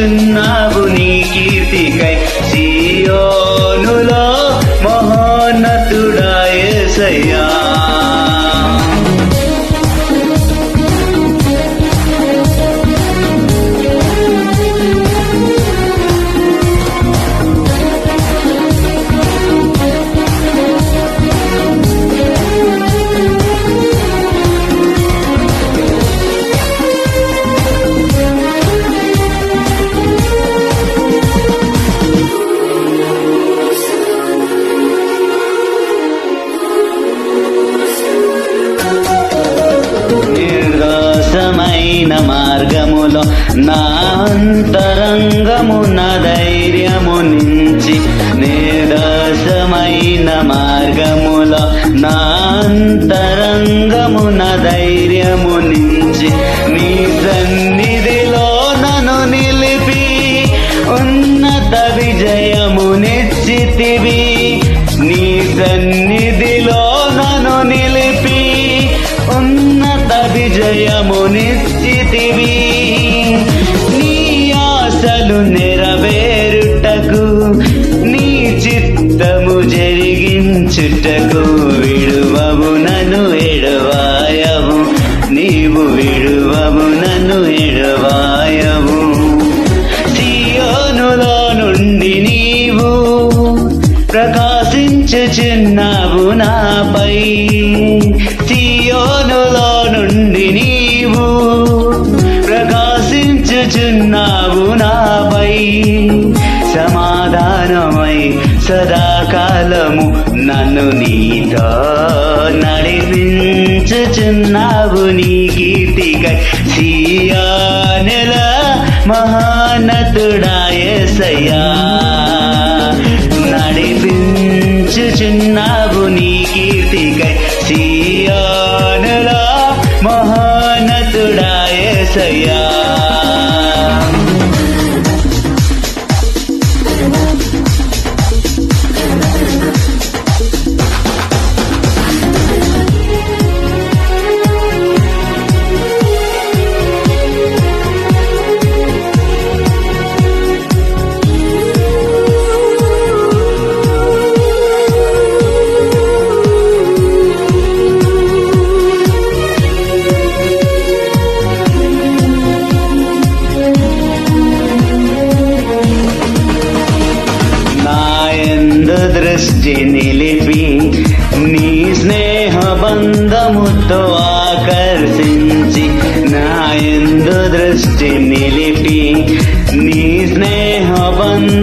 నడిపించుచున్నావు నీ నిర్దోషమైన మార్గముల నా అంతరంగము ధైర్యము నుంచి నీ సన్నిధిలో నన్ను నిలిపి ఉన్నత విజయము నిశ్చితివి. నీ సన్నిధిలో నన్ను నిలిపి ఉన్నత విజయము నిశ్చితివి. నీ ఆశలు నే జరిగించుటకు విడువవు నన్ను ఎడవాయవు. నీవు విడువవు నన్ను ఎడవాయవు. సియోనులో నుండి నీవు ప్రకాశించుచున్నావు నాపై. సియోనులో నుండి నీవు ప్రకాశించుచున్నావు నాపై. సమాధానమై సదాకాలము నన్ను నీతో నడిపించుచున్నావు నీ కీర్తికై. సియానెల మహానతుడాయసయ్యా నడిపించుచున్నావు నీ కీర్తికై. సియానుల మహానతుడాయసయ్యా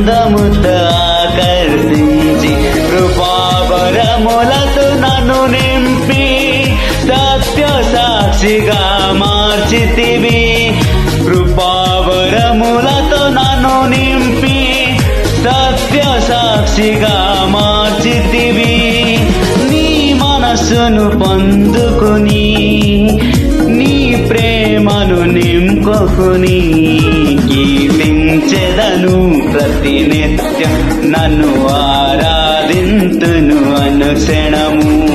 బంధముతో ఆకర్షించి కృపావరములతో నన్ను నింపి సత్య సాక్షిగా మార్చితివి. కృపావరములతో నన్ను నింపి సత్య సాక్షిగా మార్చితివి. నీ మనస్సును పొందుకుని నీ ప్రేమను నింపుకుని చెదను ప్రతి నిత్యం. నన్ను ఆరాధింతును అనుక్షణము.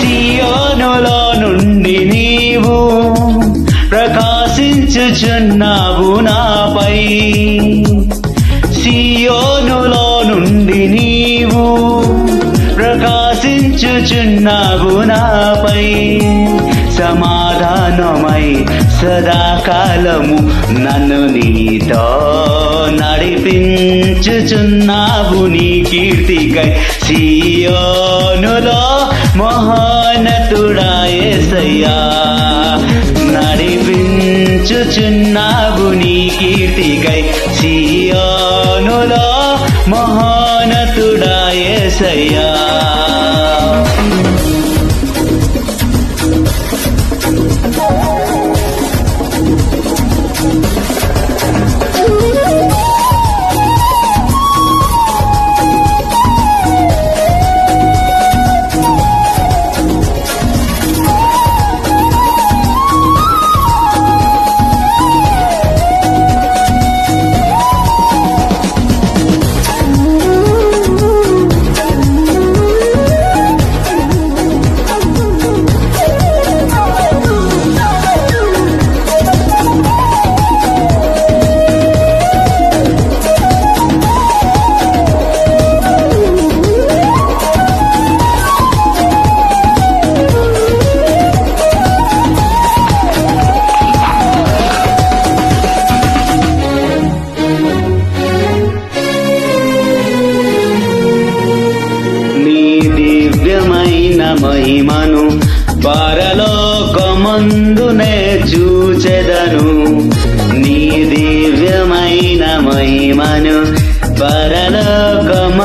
సియోనులో నుండి నీవు ప్రకాశించుచున్నావు నాపై. సియోనులో నుండి నీవు ప్రకాశించుచున్నావు నాపై. సమాధానమై సదాకాలము నన్ను నీతో నడిపించుచున్నావు నీ కీర్తికై సీయోనులో మహోన్నతుడాయసయ్యా నడిపించుచున్నావు నీ కీర్తికై సీయోనులో మహోన్నతుడాయసయ్యా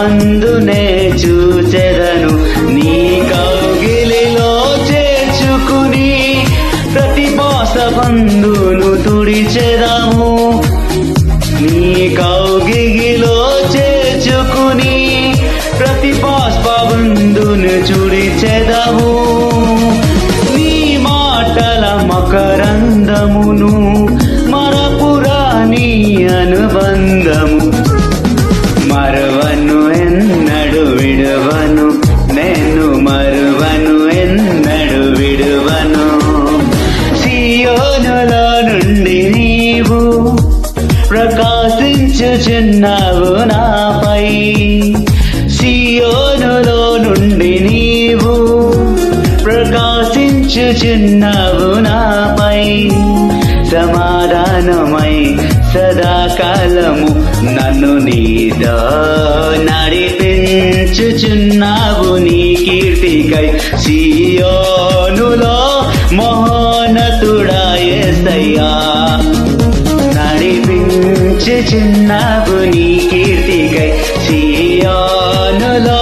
అందునే చూచెదను. నీ కౌగిలిలో చేర్చుకుని ప్రతి బంధును తుడిచెదాము. నీ కౌగిగిలో చేర్చుకుని ప్రతి బాష్పబంధును బంధును చుడిచెదాము. ప్రకాశించుచున్నావు నాపై. సమాధానమై సదాకాలము నన్ను నీతో నడిపించుచున్నావు నీ కీర్తికై. సియోనులో మహోన్నతుడాయసయ్యా నడిపించుచున్నావు నీ కీర్తికై. సియోనులో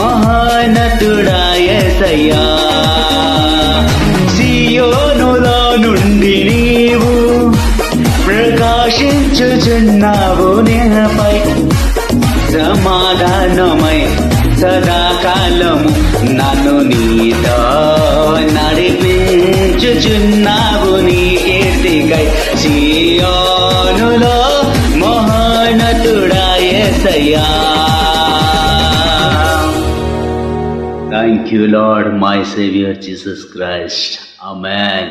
మహోన్నతుడాయసయ్యా ప్రకాశించుచున్నావు నేపై సమాధానమై సదాకాలము నన్ను నీతో నడిపించుచున్నావు నీ కీర్తికై సియోనులో మహోన్నతుడాయసయ్యా Thank you, Lord, my Savior Jesus Christ. Amen.